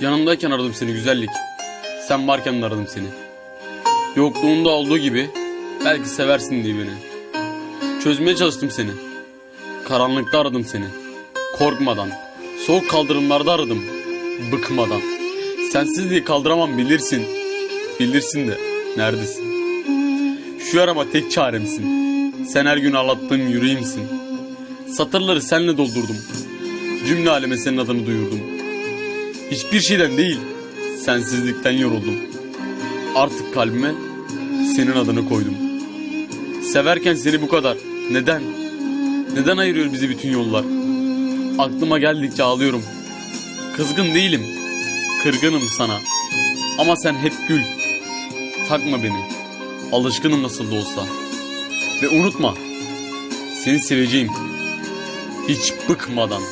Yanımdayken aradım seni güzellik. Sen varken de aradım seni. Yokluğunda olduğu gibi belki seversin diye beni. Çözmeye çalıştım seni. Karanlıkta aradım seni. Korkmadan. Soğuk kaldırımlarda aradım. Bıkmadan. Sensizliği kaldıramam bilirsin. Bilirsin de neredesin? Şu yarama tek çaremsin. Sen her gün ağlattığım yüreğimsin. Satırları senle doldurdum. Cümle aleme senin adını duyurdum. Hiçbir şeyden değil, sensizlikten yoruldum. Artık kalbime senin adını koydum. Severken seni bu kadar. Neden? Neden ayırıyor bizi bütün yollar? Aklıma geldikçe ağlıyorum. Kızgın değilim. Kırgınım sana. Ama sen hep gül. Takma beni. Alışkınım nasıl da olsa. Ve unutma. Seni seveceğim. Hiç bıkmadan.